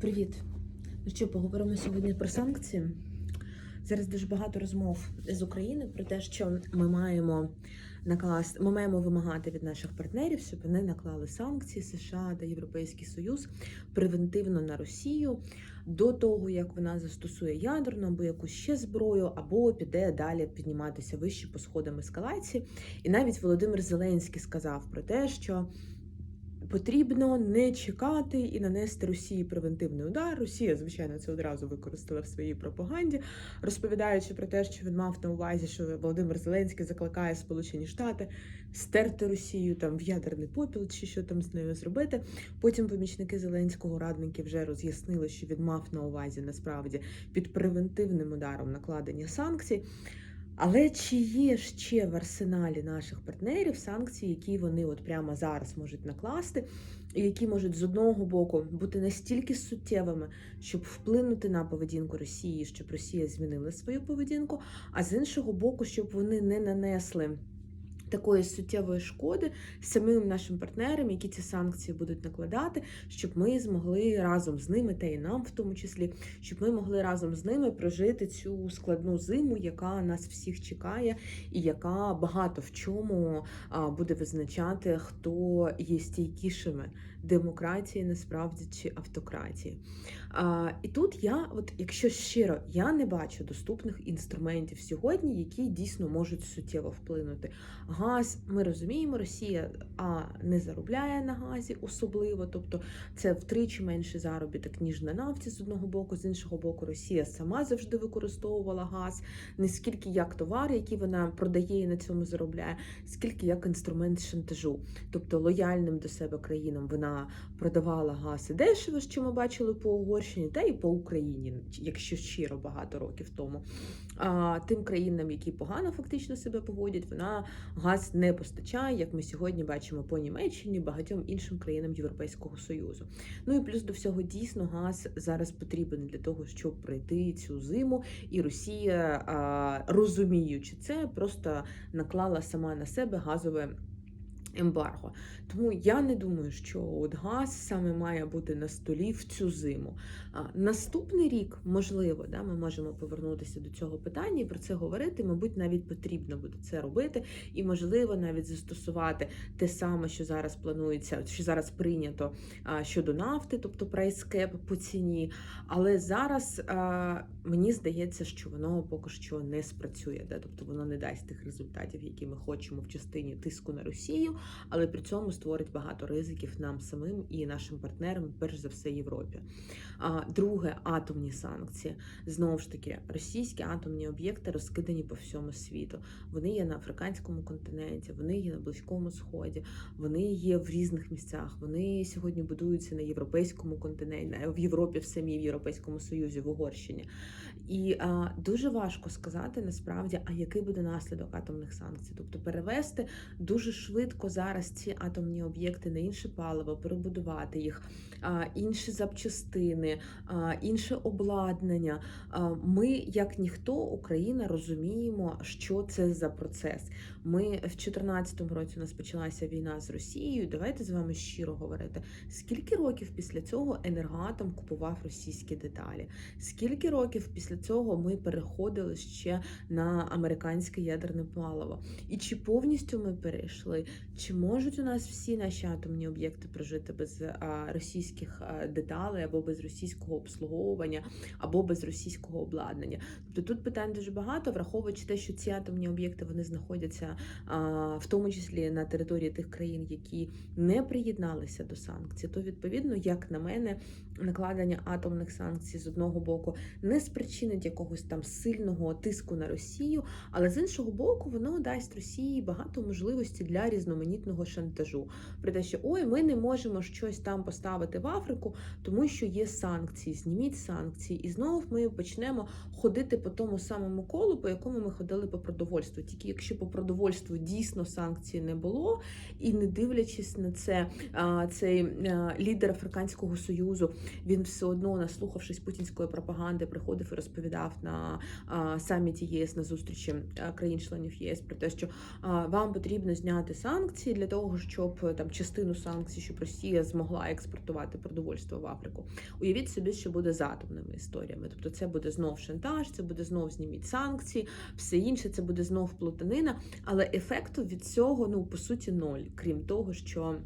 Привіт. Ну що, поговоримо сьогодні про санкції. Зараз дуже багато розмов з України про те, що ми маємо накласти, ми маємо вимагати від наших партнерів, щоб вони наклали санкції США та Європейський Союз превентивно на Росію до того, як вона застосує ядерну або якусь ще зброю, або піде далі підніматися вище по сходам ескалації. І навіть Володимир Зеленський сказав про те, що потрібно не чекати і нанести Росії превентивний удар. Росія, звичайно, це одразу використала в своїй пропаганді, розповідаючи про те, що він мав на увазі, що Володимир Зеленський закликає Сполучені Штати стерти Росію там в ядерний попіл, чи що там з нею зробити. Потім помічники Зеленського радники вже роз'яснили, що він мав на увазі насправді під превентивним ударом накладення санкцій. Але чи є ще в арсеналі наших партнерів санкції, які вони от прямо зараз можуть накласти, і які можуть з одного боку бути настільки суттєвими, щоб вплинути на поведінку Росії, щоб Росія змінила свою поведінку, а з іншого боку, щоб вони не нанесли. Такої суттєвої шкоди самим нашим партнерам, які ці санкції будуть накладати, щоб ми змогли разом з ними, та і нам в тому числі, щоб ми могли разом з ними прожити цю складну зиму, яка нас всіх чекає, і яка багато в чому буде визначати, хто є стійкішими демократії, насправді чи автократії. І тут я, от якщо щиро, я не бачу доступних інструментів сьогодні, які дійсно можуть суттєво вплинути. Газ, ми розуміємо, Росія а не заробляє на газі особливо, тобто це втричі менший заробіток, ніж на нафті з одного боку, з іншого боку, Росія сама завжди використовувала газ, не скільки як товар, який вона продає і на цьому заробляє, скільки як інструмент шантажу, тобто лояльним до себе країнам вона продавала газ і дешево, що ми бачили по Угорщині, та і по Україні, якщо щиро багато років тому. А тим країнам, які погано фактично себе поводять, вона газ не постачає, як ми сьогодні бачимо по Німеччині, багатьом іншим країнам Європейського Союзу. Ну і плюс до всього дійсно газ зараз потрібен для того, щоб пройти цю зиму, і Росія, розуміючи це, просто наклала сама на себе газове. Ембарго, тому я не думаю, що от газ саме має бути на столі в цю зиму. Наступний рік, можливо, да, ми можемо повернутися до цього питання і про це говорити. Мабуть, навіть потрібно буде це робити, і можливо навіть застосувати те саме, що зараз планується, що зараз прийнято щодо нафти, тобто прайскеп по ціні. Але зараз мені здається, що воно поки що не спрацює, да, тобто воно не дасть тих результатів, які ми хочемо в частині тиску на Росію але при цьому створить багато ризиків нам самим і нашим партнерам, перш за все, Європі. Друге атомні санкції. Знову ж таки, російські атомні об'єкти розкидані по всьому світу. Вони є на африканському континенті, вони є на Близькому Сході, вони є в різних місцях. Вони сьогодні будуються на європейському континенті, в Європі, в самій в Європейському Союзі, в Угорщині. І а, дуже важко сказати насправді, а який буде наслідок атомних санкцій, тобто перевести дуже швидко зараз ці атомні об'єкти на інше паливо, перебудувати їх, інші запчастини, інше обладнання. Ми, як ніхто, Україна, розуміємо, що це за процес. Ми в 2014 році у нас почалася війна з Росією. Давайте з вами щиро говорити. Скільки років після цього енергоатом купував російські деталі? Скільки років після цього ми переходили ще на американське ядерне паливо? І чи повністю ми перейшли? Чи можуть у нас всі наші атомні об'єкти прожити без російських деталей або без російського обслуговування, або без російського обладнання? Тобто тут питань дуже багато, враховуючи те, що ці атомні об'єкти вони знаходяться в тому числі на території тих країн, які не приєдналися до санкцій, то відповідно, як на мене, накладення атомних санкцій з одного боку не спричинить якогось там сильного тиску на Росію, але з іншого боку, воно дасть Росії багато можливостей для різноманітного шантажу. Про те, що ой, ми не можемо щось там поставити в Африку, тому що є санкції, зніміть санкції, і знову ми почнемо ходити по тому самому колу, по якому ми ходили по продовольству. Тільки якщо по продовольству дійсно санкцій не було, і не дивлячись на це, цей лідер Африканського союзу він все одно, наслухавшись путінської пропаганди, приходив і розповідав на саміті ЄС на зустрічі країн-членів ЄС про те, що вам потрібно зняти санкції. Санкції для того, щоб е, там частину санкцій, щоб Росія змогла експортувати продовольство в Африку. Уявіть собі, що буде з атомними історіями. Тобто, це буде знов шантаж, це буде знов зніміть санкції, все інше це буде знов плутанина. Але ефекту від цього, ну по суті, ноль, крім того, що.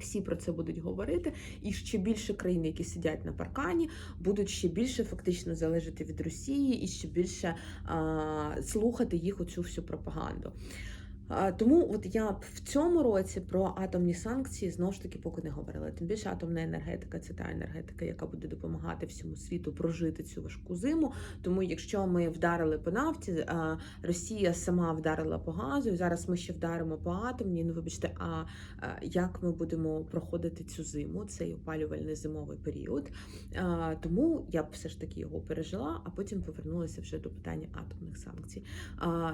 Всі про це будуть говорити, і ще більше країн, які сидять на паркані, будуть ще більше фактично залежати від Росії і ще більше а, слухати їх оцю всю пропаганду. Тому от я б в цьому році про атомні санкції знову ж таки поки не говорила. Тим більше атомна енергетика це та енергетика, яка буде допомагати всьому світу прожити цю важку зиму. Тому, якщо ми вдарили по нафті, Росія сама вдарила по газу, і зараз ми ще вдаримо по атомній. Ну вибачте, а як ми будемо проходити цю зиму, цей опалювальний зимовий період? Тому я б все ж таки його пережила, а потім повернулася вже до питання атомних санкцій.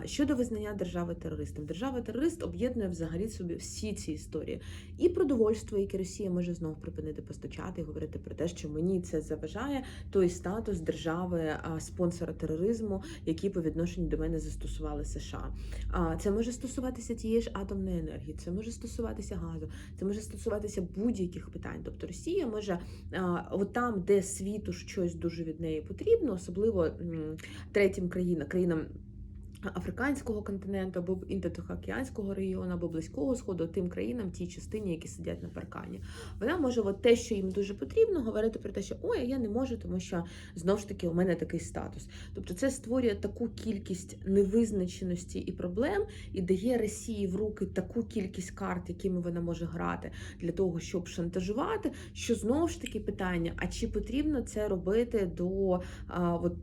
Щодо визнання держави терористом, держава-терорист об'єднує взагалі собі всі ці історії і продовольство, яке Росія може знов припинити постачати, і говорити про те, що мені це заважає той статус держави спонсора тероризму, який по відношенню до мене застосували США. Це може стосуватися тієї ж атомної енергії, це може стосуватися газу, це може стосуватися будь-яких питань. Тобто Росія може от там, де світу щось дуже від неї потрібно, особливо третім країнам, країнам. Африканського континенту або індотихоокеанського регіону, або близького сходу, тим країнам, тій частині, які сидять на паркані, вона може от те, що їм дуже потрібно, говорити про те, що ой, я не можу, тому що знову ж таки у мене такий статус. Тобто, це створює таку кількість невизначеності і проблем, і дає Росії в руки таку кількість карт, якими вона може грати для того, щоб шантажувати. Що знову ж таки питання: а чи потрібно це робити до а, от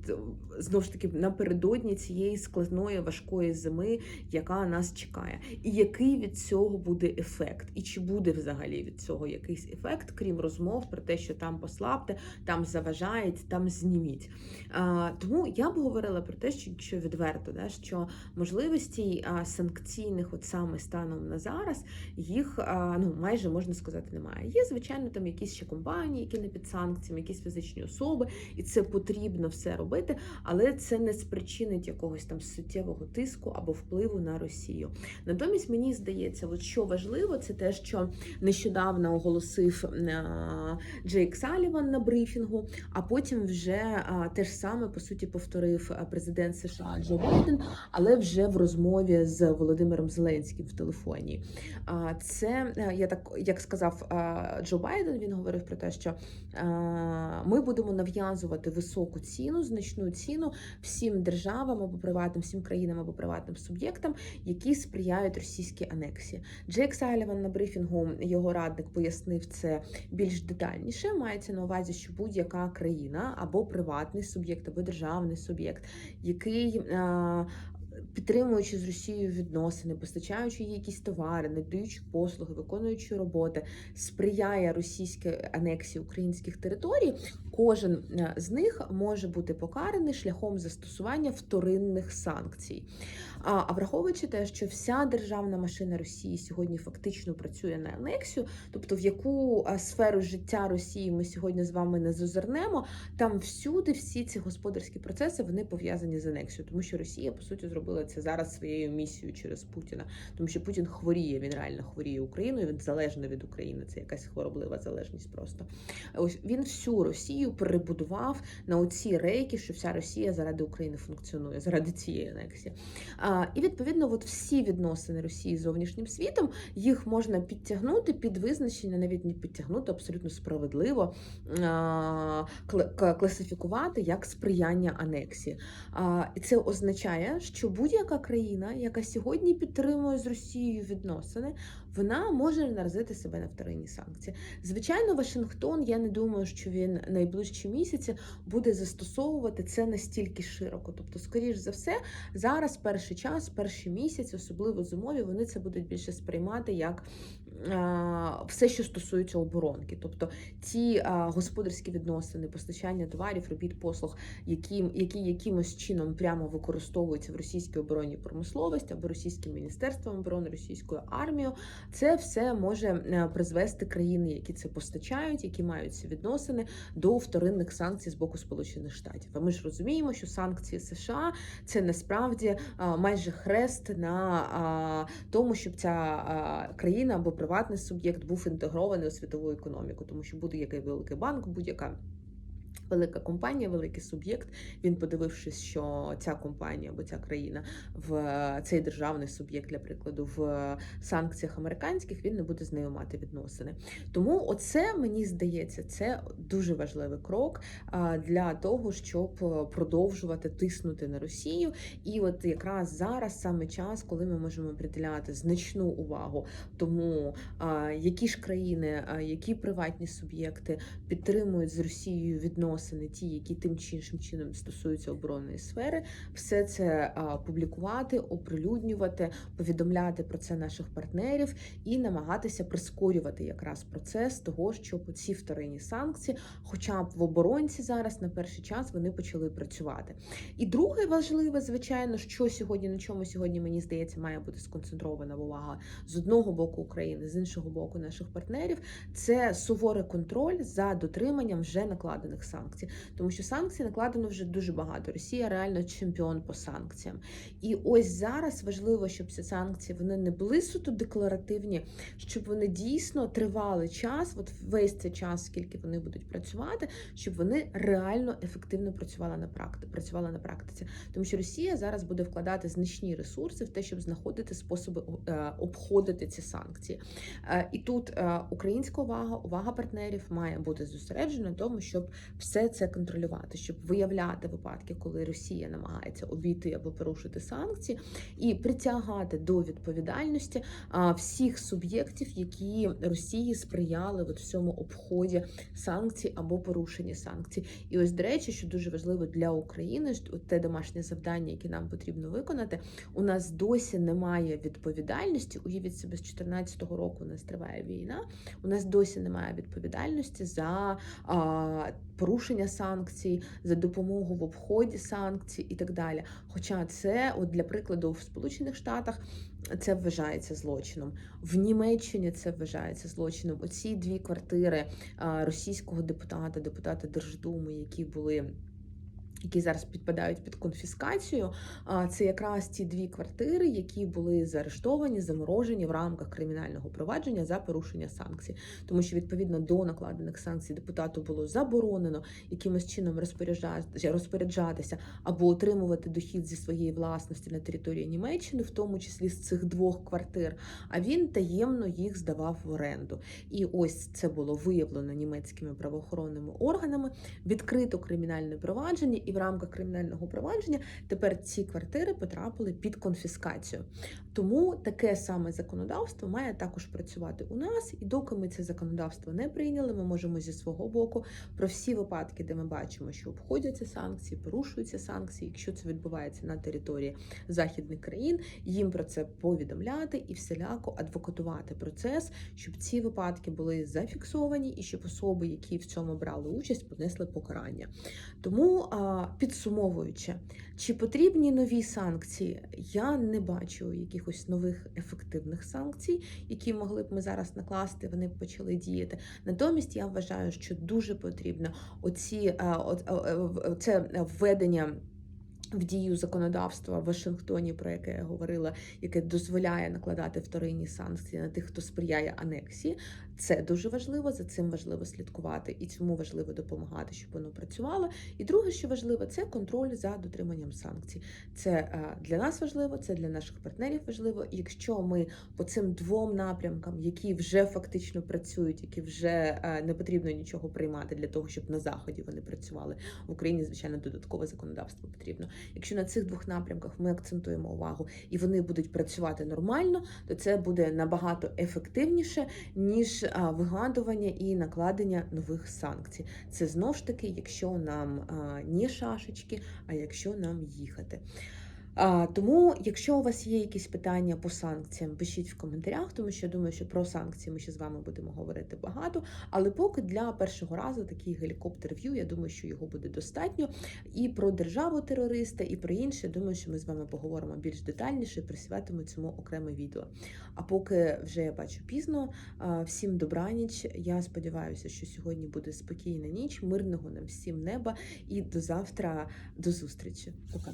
знову ж таки напередодні цієї складної важкої зими, яка нас чекає, і який від цього буде ефект, і чи буде взагалі від цього якийсь ефект, крім розмов про те, що там послабте, там заважають, там зніміть. А, Тому я б говорила про те, що якщо відверто, да, що можливості а, санкційних, от саме станом на зараз, їх а, ну майже можна сказати немає. Є звичайно там якісь ще компанії, які не під санкціями, якісь фізичні особи, і це потрібно все робити, але це не спричинить якогось там суттєвого тиску або впливу на Росію. Натомість мені здається, от що важливо, це те, що нещодавно оголосив Джейк Саліван на брифінгу, а потім вже те ж саме по суті повторив президент США Джо Байден, але вже в розмові з Володимиром Зеленським в телефоні. Це е, я так як сказав Джо Байден, він говорив про те, що ми будемо нав'язувати високу ціну, значну ціну всім державам або приватним, всім країнам або приватним суб'єктам, які сприяють російській анексії. Джек Сайліван на брифінгу його радник пояснив це більш детальніше. Мається на увазі, що будь-яка країна або приватний суб'єкт, або державний суб'єкт, який Підтримуючи з Росією відносини, постачаючи їй якісь товари, надаючи послуги, виконуючи роботи, сприяє російській анексії українських територій, кожен е, з них може бути покараний шляхом застосування вторинних санкцій. А а враховуючи те, що вся державна машина Росії сьогодні фактично працює на анексію, тобто в яку е, сферу життя Росії ми сьогодні з вами не зазирнемо, там всюди всі ці господарські процеси вони пов'язані з анексією, тому що Росія по суті зробила це зараз своєю місією через Путіна, тому що Путін хворіє, він реально хворіє Україною. Він залежний від України. Це якась хвороблива залежність. Просто ось він всю Росію перебудував на оці рейки, що вся Росія заради України функціонує, заради цієї анексії. А, І відповідно, от всі відносини Росії з зовнішнім світом їх можна підтягнути під визначення, навіть не підтягнути абсолютно справедливо а, класифікувати як сприяння анексії. А, І це означає, що будь-яка країна, яка сьогодні підтримує з Росією відносини, вона може наразити себе на вторинні санкції. Звичайно, Вашингтон, я не думаю, що він найближчі місяці буде застосовувати це настільки широко. Тобто, скоріш за все, зараз перший час, перші місяці, особливо зимові, вони це будуть більше сприймати як все, що стосується оборонки, тобто ті господарські відносини, постачання товарів, робіт, послуг, які, які якимось чином прямо використовуються в російській оборонній промисловості або російським міністерством оборони, російською армією, це все може е, призвести країни, які це постачають, які мають ці відносини до вторинних санкцій з боку Сполучених Штатів. А ми ж розуміємо, що санкції США це насправді майже хрест на тому, щоб ця країна або приватний суб'єкт був інтегрований у світову економіку, тому що будь-який великий банк, будь-яка. Велика компанія, великий суб'єкт. Він подивившись, що ця компанія або ця країна в цей державний суб'єкт, для прикладу, в санкціях американських, він не буде з нею мати відносини. Тому, оце мені здається, це дуже важливий крок для того, щоб продовжувати тиснути на Росію. І от якраз зараз саме час, коли ми можемо приділяти значну увагу тому, які ж країни, які приватні суб'єкти підтримують з Росією відносини, ті, які тим чи іншим чином стосуються оборонної сфери, все це публікувати, оприлюднювати, повідомляти про це наших партнерів і намагатися прискорювати якраз процес того, щоб ці вторинні санкції, хоча б в оборонці зараз на перший час вони почали працювати. І друге важливе, звичайно, що сьогодні на чому сьогодні мені здається має бути сконцентрована увага з одного боку України, з іншого боку наших партнерів, це суворий контроль за дотриманням вже накладених тому що санкцій накладено вже дуже багато. Росія реально чемпіон по санкціям. І ось зараз важливо, щоб ці санкції вони не були суто декларативні, щоб вони дійсно тривали час, от весь цей час, скільки вони будуть працювати, щоб вони реально ефективно працювали на практи, працювали на практиці. Тому що Росія зараз буде вкладати значні ресурси в те, щоб знаходити способи е, обходити ці санкції. Е, І тут е, українська увага, увага партнерів має бути зосереджена на тому, щоб все це контролювати, щоб виявляти випадки, коли Росія намагається обійти або порушити санкції, і притягати до відповідальності всіх суб'єктів, які Росії сприяли от в цьому обході санкцій або порушенні санкцій. І ось, до речі, що дуже важливо для України, що те домашнє завдання, яке нам потрібно виконати, у нас досі немає відповідальності. Уявіть себе, з 2014 року у нас триває війна. У нас досі немає відповідальності за порушення санкцій, за допомогу в обході санкцій і так далі. Хоча це, от для прикладу, в Сполучених Штатах це вважається злочином. В Німеччині це вважається злочином. Оці дві квартири російського депутата, депутата Держдуми, які були. Які зараз підпадають під конфіскацію, це якраз ті дві квартири, які були заарештовані, заморожені в рамках кримінального провадження за порушення санкцій, тому що відповідно до накладених санкцій депутату було заборонено якимось чином розпоряджатися або отримувати дохід зі своєї власності на території Німеччини, в тому числі з цих двох квартир. А він таємно їх здавав в оренду. І ось це було виявлено німецькими правоохоронними органами, відкрито кримінальне провадження. В рамках кримінального провадження тепер ці квартири потрапили під конфіскацію. Тому таке саме законодавство має також працювати у нас. І доки ми це законодавство не прийняли, ми можемо зі свого боку про всі випадки, де ми бачимо, що обходяться санкції, порушуються санкції. Якщо це відбувається на території західних країн, їм про це повідомляти і всіляко адвокатувати процес, щоб ці випадки були зафіксовані і щоб особи, які в цьому брали участь, понесли покарання. Тому підсумовуючи, чи потрібні нові санкції, я не бачу якихось нових ефективних санкцій, які могли б ми зараз накласти, вони б почали діяти. Натомість я вважаю, що дуже потрібно оці це введення. В дію законодавства в Вашингтоні, про яке я говорила, яке дозволяє накладати вторинні санкції на тих, хто сприяє анексії, це дуже важливо. За цим важливо слідкувати і цьому важливо допомагати, щоб воно працювало. І друге, що важливо, це контроль за дотриманням санкцій. Це е, для нас важливо, це для наших партнерів важливо. Якщо ми по цим двом напрямкам, які вже фактично працюють, які вже е, не потрібно нічого приймати для того, щоб на заході вони працювали в Україні, звичайно, додаткове законодавство потрібно. Якщо на цих двох напрямках ми акцентуємо увагу і вони будуть працювати нормально, то це буде набагато ефективніше ніж вигадування і накладення нових санкцій. Це знов ж таки, якщо нам не шашечки, а якщо нам їхати. Тому, якщо у вас є якісь питання по санкціям, пишіть в коментарях, тому що я думаю, що про санкції ми ще з вами будемо говорити багато. Але поки для першого разу такий гелікоптер-в'ю, я думаю, що його буде достатньо. І про державу терориста, і про інше. Думаю, що ми з вами поговоримо більш детальніше, і присвятимо цьому окреме відео. А поки вже я бачу пізно, всім добраніч. Я сподіваюся, що сьогодні буде спокійна ніч, мирного нам всім неба і до завтра, до зустрічі. Пока.